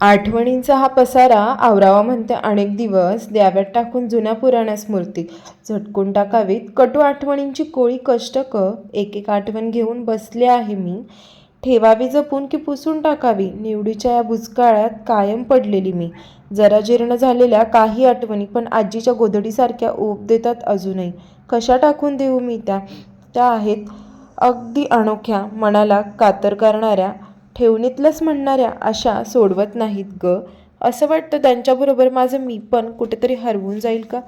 आठवणींचा हा पसारा आवरावा म्हणते अनेक दिवस. द्याव्यात टाकून जुन्या पुराण्या स्मृती. झटकून टाकावीत. कटू आठवणींची कोळी कष्ट क एक एक आठवण घेऊन बसले आहे मी. ठेवावी जपून की पुसून टाकावी? निवडीच्या या भुजकाळात कायम पडलेली मी. जरा जीर्ण झालेल्या काही आठवणी पण आजीच्या गोधडीसारख्या ओप देतात अजूनही. कशा टाकून देऊ मी त्या? त्या आहेत अगदी अनोख्या. मनाला कातर करणाऱ्या ठेवणीतलंच म्हणणाऱ्या अशा सोडवत नाहीत ग. असं वाटतं त्यांच्याबरोबर माझं मी पण कुठेतरी हरवून जाईल का?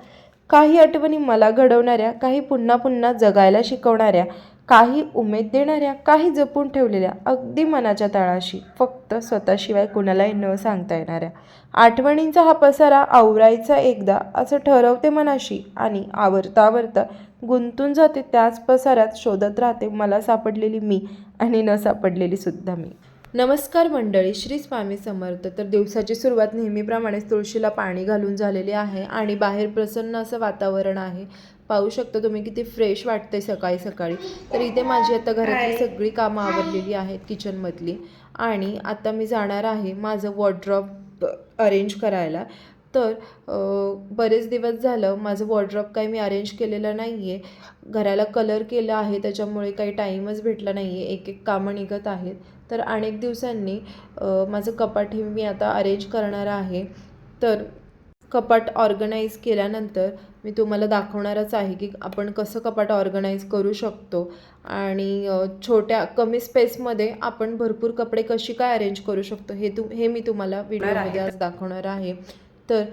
काही आठवणी मला घडवणाऱ्या काही पुन्हा पुन्हा जगायला शिकवणाऱ्या काही उमेद देणाऱ्या काही जपून ठेवलेल्या अगदी मनाच्या तळाशी फक्त स्वतःशिवाय कुणालाही न सांगता येणाऱ्या. आठवणींचा हा पसारा आवरायचा एकदा असं ठरवते मनाशी आणि आवरता आवरता गुंतून जाते त्याच पसाऱ्यात शोधत राहते मला सापडलेली मी आणि न सापडलेली सुद्धा मी. नमस्कार मंडळी श्री स्वामी समर्थ. तर दिवसाची सुरुवात नेहमीप्रमाणेच तुळशीला पाणी घालून झालेली आहे आणि बाहेर प्रसन्न असं वातावरण आहे. पाहू शकता तुम्ही किती फ्रेश वाटते सकाळी सकाळी. तर इथे माझी आता घरातली सगळी कामं आवरलेली आहेत किचनमधली आणि आता मी जाणार आहे माझं वॉर्ड्रॉप अरेंज करायला. तर बरेच दिवस झालं माझं वॉर्ड्रॉप काही मी अरेंज केलेलं नाही आहे घराला कलर केला आहे त्याच्यामुळे काही टाईमच भेटला नाही आहे एक एक कामं निघत आहेत. तर अनेक दिवसांनी माझं कपाट हे मी आता अरेंज करणार आहे. तर कपाट ऑर्गनाईज केल्यानंतर मी तुम्हाला दाखवणारच आहे की आपण कसं कपाट ऑर्गनाईज करू शकतो. आणि छोट्या कमी स्पेसमध्ये आपण भरपूर कपडे कशी काय अरेंज करू शकतो हे तू हे मी तुम्हाला व्हिडिओमध्ये आज दाखवणार आहे. तर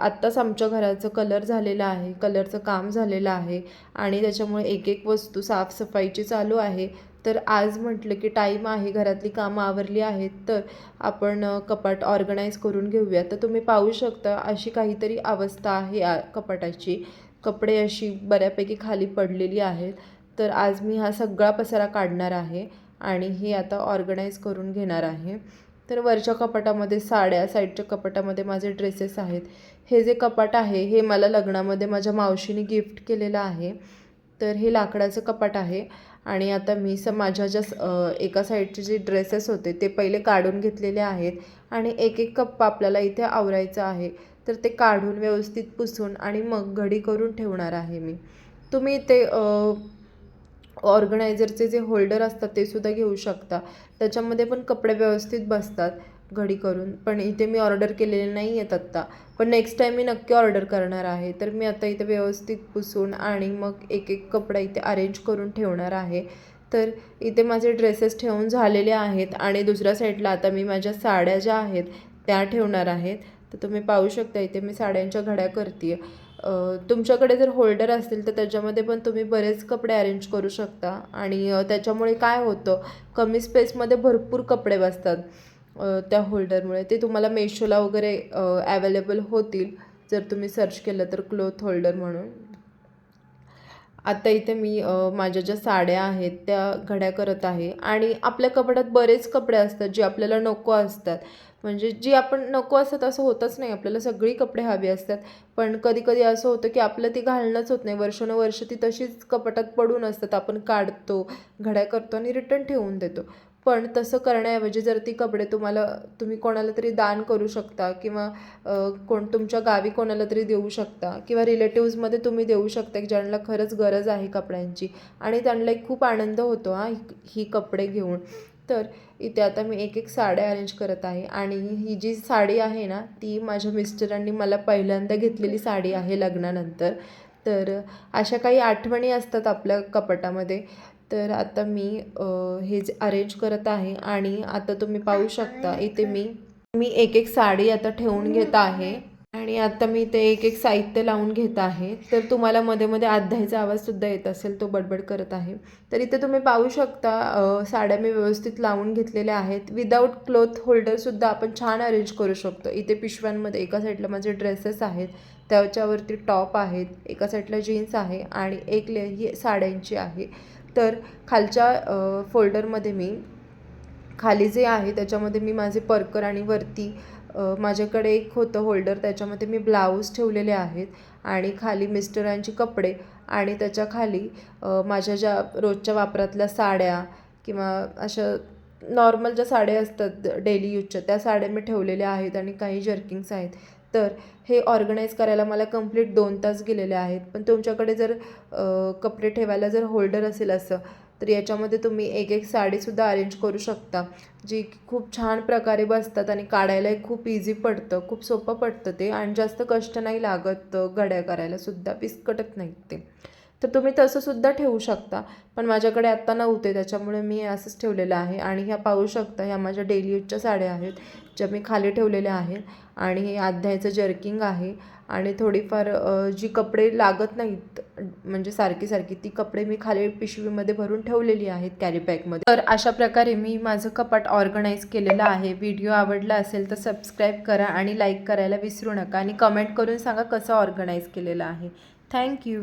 आत्ताच आमच्या घराचं कलर झालेलं आहे कलरचं काम झालेलं आहे आणि त्याच्यामुळे एक एक वस्तू साफसफाईची चालू आहे. तर आज म्हटलं की टाईम आहे घरातली कामं आवरली आहेत तर आपण कपाट ऑर्गनाईज करून घेऊया. तर तुम्ही पाहू शकता अशी काहीतरी अवस्था आहे कपाटाची. कपडे अशी बऱ्यापैकी खाली पडलेली आहेत. तर आज मी हा सगळा पसारा काढणार आहे आणि हे आता ऑर्गनाईज करून घेणार आहे. तर वरच्या कपाटामध्ये साड्या साईडच्या कपाटामध्ये माझे ड्रेसेस आहेत. हे जे कपाट आहे हे मला लग्नामध्ये माझ्या मावशीने गिफ्ट केलेलं आहे. तर हे लाकडाचं कपाट आहे आणि आता मी स माझ्या ज्या स- एका साईडचे जे ड्रेसेस होते ते पहिले काढून घेतलेले आहेत आणि एक एक कप्पा आपल्याला इथे आवरायचा आहे. तर ते काढून व्यवस्थित पुसून आणि मग घडी करून ठेवणार आहे मी. तुम्ही ते ऑर्गनायझरचे जे होल्डर असतात ते सुद्धा घेऊ शकता. त्याच्यामध्ये पण कपडे व्यवस्थित बसतात घडी करून. पण इथे मी ऑर्डर केलेले नाही आहेत आत्ता. पण नेक्स्ट टाईम मी नक्की ऑर्डर करणार आहे. तर मी आता इथे व्यवस्थित पुसून आणि मग एक एक कपडा इथे अरेंज करून ठेवणार आहे. तर इथे माझे ड्रेसेस ठेवून झालेले आहेत आणि दुसऱ्या साईडला आता मी माझ्या साड्या ज्या आहेत त्या ठेवणार आहेत. तर तुम्ही पाहू शकता इथे मी साड्यांच्या घड्या करते तुमच्याकडे जर होल्डर असतील तर त्याच्यामध्ये पण तुम्ही बरेच कपडे अरेंज करू शकता. आणि त्याच्यामुळे काय होतं कमी स्पेसमध्ये भरपूर कपडे बसतात त्या होल्डरमुळे. ते तुम्हाला मेशोला वगैरे ॲवेलेबल होतील जर तुम्ही सर्च केलं तर क्लोथ होल्डर म्हणून. आता इथे मी माझ्या ज्या साड्या आहेत त्या घड्या करत आहे. आणि आपल्या कपड्यात बरेच कपडे असतात जे आपल्याला नको असतात. म्हणजे जी आपण नको असतात असं होतच नाही. आपल्याला सगळी कपडे हवी असतात. पण कधी कधी असं होतं की आपलं ती घालणंच होत नाही. वर्षानुवर्ष ती तशीच कपाटात पडून असतात. आपण काढतो घड्या करतो आणि रिटर्न ठेवून देतो. पण तसं करण्याऐवजी जर ती कपडे तुम्हाला तुम्ही कोणाला तरी दान करू शकता किंवा कोण तुमच्या गावी कोणाला तरी देऊ शकता किंवा रिलेटिव्जमध्ये तुम्ही देऊ शकता की ज्यांना खरंच गरज आहे कपड्यांची आणि त्यांना एक खूप आनंद होतो हा ही- ही कपडे घेऊन. तर इथे आता मी एक एक साड्या अरेंज करत आहे आणि ही जी साडी आहे ना ती माझ्या मिस्टरांनी मला पहिल्यांदा घेतलेली साडी आहे लग्नानंतर. तर अशा काही आठवणी असतात आपल्या कपाटामध्ये. तर आता मी हे जे अरेंज करत आहे आणि आता तुम्ही पाहू शकता इथे मी मी एक एक साडी आता ठेवून घेत आहे आणि आता मी ते एक एक साहित्य लावून घेत आहे. तर तुम्हाला मध्ये मध्ये अध्यायचा आवाजसुद्धा येत असेल तो बडबड करत आहे. तर इथे तुम्ही पाहू शकता साड्या मी व्यवस्थित लावून घेतलेल्या आहेत. विदाऊट क्लोथ होल्डरसुद्धा आपण छान अरेंज करू शकतो. इथे पिशव्यांमध्ये एका साईडला माझे ड्रेसेस आहेत त्याच्यावरती टॉप आहेत एका साईडला जीन्स आहे आणि एक ले ही साड्यांची आहे. तर खालच्या फोल्डरमध्ये मी खाली जे आहे त्याच्यामध्ये मी माझे परकर आणि वरती माझ्याकडे एक होतं होल्डर त्याच्यामध्ये मी ब्लाऊज ठेवलेले आहेत आणि खाली मिस्टरांचे कपडे आणि त्याच्याखाली माझ्या ज्या रोजच्या वापरातल्या साड्या किंवा अशा नॉर्मल ज्या साड्या असतात डेली यूजच्या त्या साड्या मी ठेवलेल्या आहेत आणि काही जर्किंग्स आहेत. तर हे ऑर्गनाईज करायला मला कंप्लीट दोन तास गेलेले आहेत. पण तुमच्याकडे जर कपडे ठेवायला जर होल्डर असेल असं तर याच्यामध्ये तुम्ही एक एक साडीसुद्धा अरेंज करू शकता जी की खूप छान प्रकारे बसतात आणि काढायलाही खूप इझी पडतं खूप सोपं पडतं ते. आणि जास्त कष्ट नाही लागत घड्या करायला सुद्धा पिसकटत नाहीत ते. तर तुम्ही तसंसुद्धा ठेवू शकता. पण माझ्याकडे आत्ता नव्हते त्याच्यामुळे मी असंच ठेवलेलं आहे. आणि ह्या पाहू शकता ह्या माझ्या डेली यूजच्या साड्या आहेत ज्या मी खाली ठेवलेल्या आहेत. आणि हे अध्यायचं जर्किंग आहे. आणि थोडीफार जी कपडे लागत नाहीत म्हणजे सारखी सारखी ती कपडे मी खाली पिशवीमध्ये भरून ठेवलेली आहेत कॅरी बॅगमध्ये तर अशा प्रकारे मी माझं कपाट ऑर्गनाईज केलेलं आहे. व्हिडिओ आवडला असेल तर सबस्क्राईब करा आणि लाईक करायला विसरू नका. आणि कमेंट करून सांगा कसं ऑर्गनाईज केलेलं आहे. थँक्यू